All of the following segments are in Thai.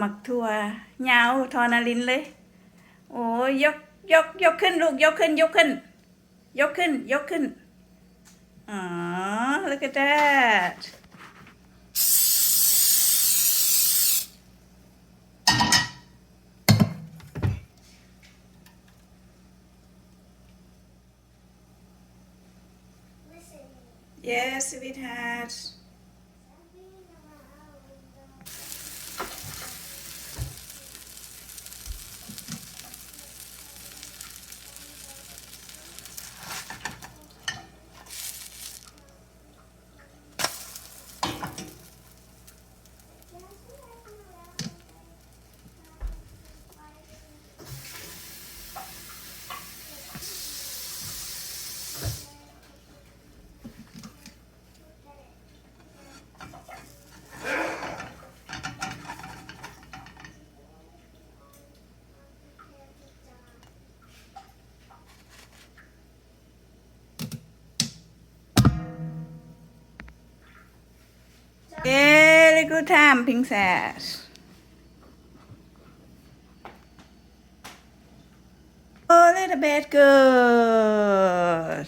หมักทั่วยาวทอนาลินเลย โอ้ยยกยกยกขึ้นลูกยกขึ้น ยกขึ้น ยกขึ้น ยกขึ้นอ๋อ look at that yes sweetheart tamping sash. A little bit good.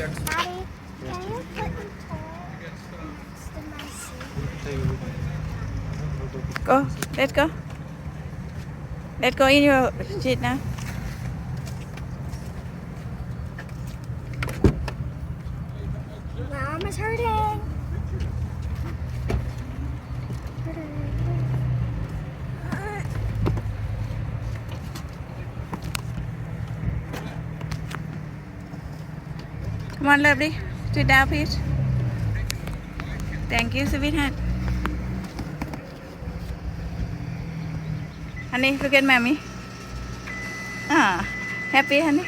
Daddy, can you put the toy next to my seat? Go, let's go. Let's go in your seat now. My arm is hurting. Come on, lovely. Sit down, please. Thank you, sweetheart. Honey, look at mommy. Ah, happy, honey?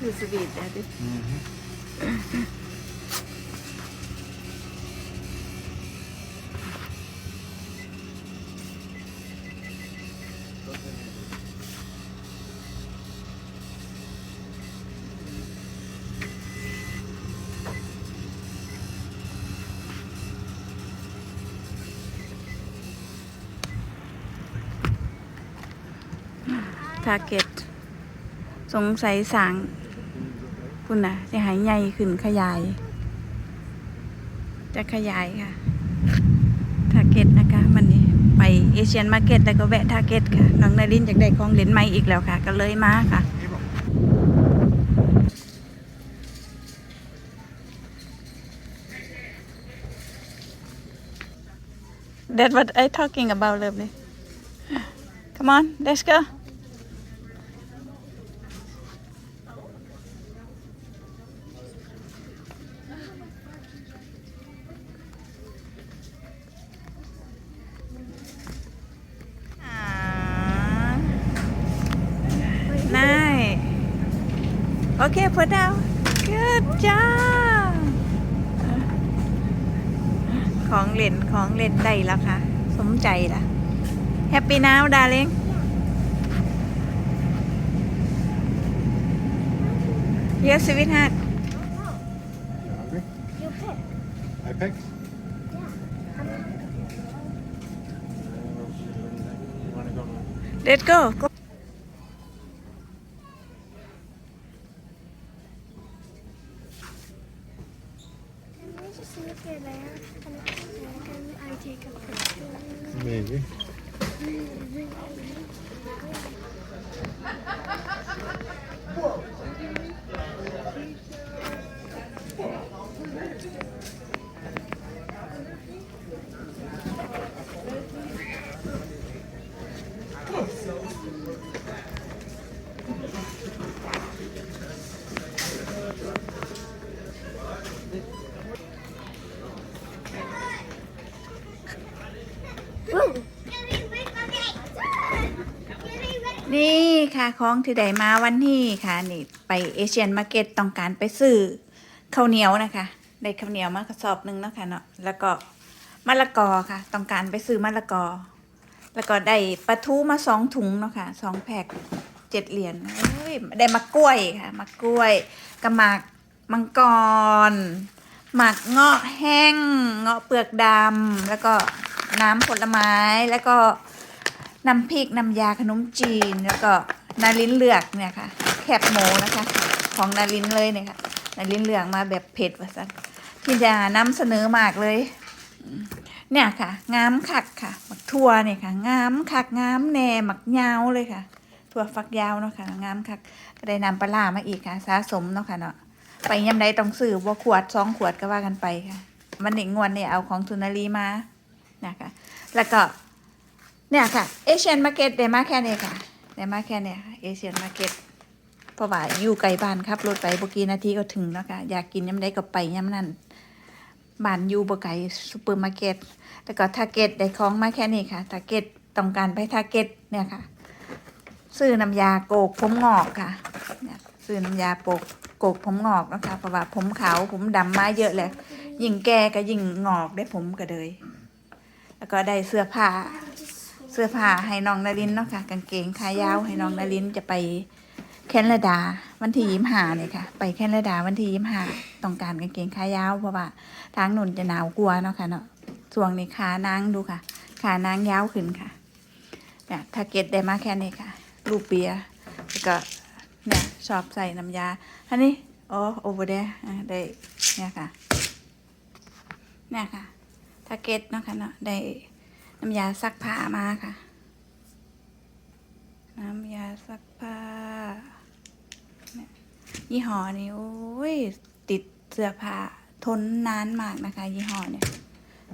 Too sweet, daddy. Target สงสัยสางคุณน่ะจะหายใหญ่ขึ้นขยาย จะขยายค่ะทาร์เก็ตนะคะมันนี่ไปเอเชียนมาร์เก็ตแล้วก็แวะทาร์เก็ตค่ะน้องนารินอยากได้ของเหรียญใหม่อีกแล้วค่ะ ก็เลยมาค่ะ That's what I talking about, lovely. Come on, let's go. Okay, put down. Good job. ของเล่นของเล่นได้แล้วค่ะ สมใจละ Happy now darling Yes sweetheart You hungry? You pick. I pick? You wanna go? Let's go Go. I take a picture. Maybe. นี่ค่ะของที่ได้มาวันนี้ค่ะ นี่ไปเอเชียนมาร์เก็ตต้องการไปซื้อข้าวเหนียวนะคะได้ข้าวเหนียวมากระสอบหนึ่งเนาะค่ะเนาะแล้วก็มะละกอค่ะ ต้องการไปซื้อมะละกอ แล้วก็ได้ปลาทูมาสองถุงเนาะค่ะสองแพ็คเจ็ดเหรียญเอ้ยได้มะกล้วยค่ะมะกล้วยกระหมากมังกร หมากเงาะแห้ง เงาะเปลือกดำแล้วก็น้ำผลไม้แล้วก็ น้ำพริกน้ำยาขนมจีนแล้วก็นาลินเลือกเนี่ยค่ะ แคบหมูนะคะ ของนาลินเลยเนี่ยค่ะนาลินเลือกมาแบบเผ็ดว่าสันที่จะนำเสนอมากเลย เนี่ยค่ะงามคักค่ะหมักทั่วเนี่ยค่ะงามคักงามแหน่หมักยาวเลยค่ะถั่วฝักยาวเนาะค่ะงามคักก็ได้นำปลาล่ามาอีกค่ะสะสมเนาะค่ะเนาะไปยำใดต้องซื้อบ่ขวดสองขวดก็ว่ากันไปค่ะ มันหน่งงวนเนี่ยเอาของทุนารีมานะคะแล้วก็ เนี่ยค่ะเอเชียนมาร์เก็ตได้มาแค่นี้ค่ะได้มาแค่นี้ค่ะเอเชียนมาร์เก็ตเพราะว่าอยู่ไกลบ้านครับรถไปบกี่นาทีก็ถึงแล้วค่ะอยากกินย้ำใดก็ไปย้ำนั่นบ้านอยู่บ่ไกลซูเปอร์มาร์เก็ตแล้วก็ทาร์เก็ตได้ของมาแค่นี้ค่ะทาร์เก็ตต้องการไปทาร์เก็ตเนี่ยค่ะ ซื้อน้ำยาโกกผมงอกค่ะเนี่ยซื้อน้ำยาโปกโกกผมงอกนะคะเพราะว่าผมขาวผมดำมาเยอะเลยยิ่งแก่ก็ยิ่งงอกได้ผมก็เลยแล้วก็ได้เสื้อผ้า สื้อผ้าให้น้องนารินเนาะค่ะ กางเกงขายาวให้น้องนารินจะไปแคนาดาวันที่ยิ้มหาเนี่ยค่ะ ไปแคนาดาวันที่ยิ้มหาต้องการกางเกงขายาวเพราะว่าทางหนุนจะหนาวกลัวเนาะค่ะเนาะช่วงนี้ขานางดูค่ะ ขานางยาวขึ้นค่ะเนี่ยถ้าเก็ตได้มาแค่นี้ค่ะ รูปเบียแล้วก็เนี่ยชอบใส่น้ำยาอันนี้อ๋อโอเวอร์เดได้เนี่ยค่ะเนี่ยค่ะถ้าเก็ตเนาะค่ะเนาะได้ น้ำยาซักผ้ามาค่ะ น้ำยาซักผ้ายี่ห้อนี้โอ้ยติดเสื้อผ้าทนนานมากนะคะ ยี่ห้อเนี่ย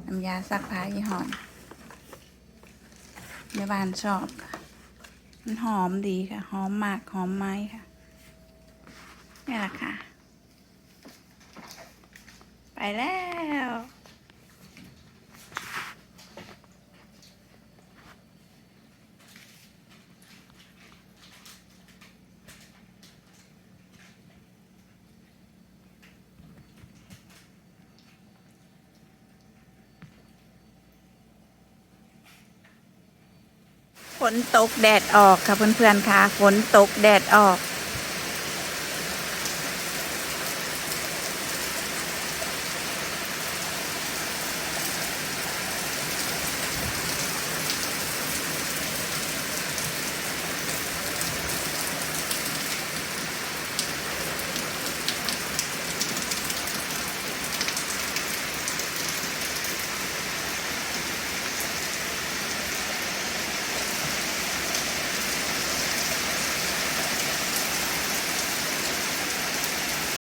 น้ำยาซักผ้ายี่ห้อนแม่บ้านชอบค่ะมันหอมดีค่ะ หอมมากหอมไม้ค่ะนี่แหละค่ะ ไปแล้ว นตกแดดออกค่ะเพื่อนๆค่ะฝนตกแดดออก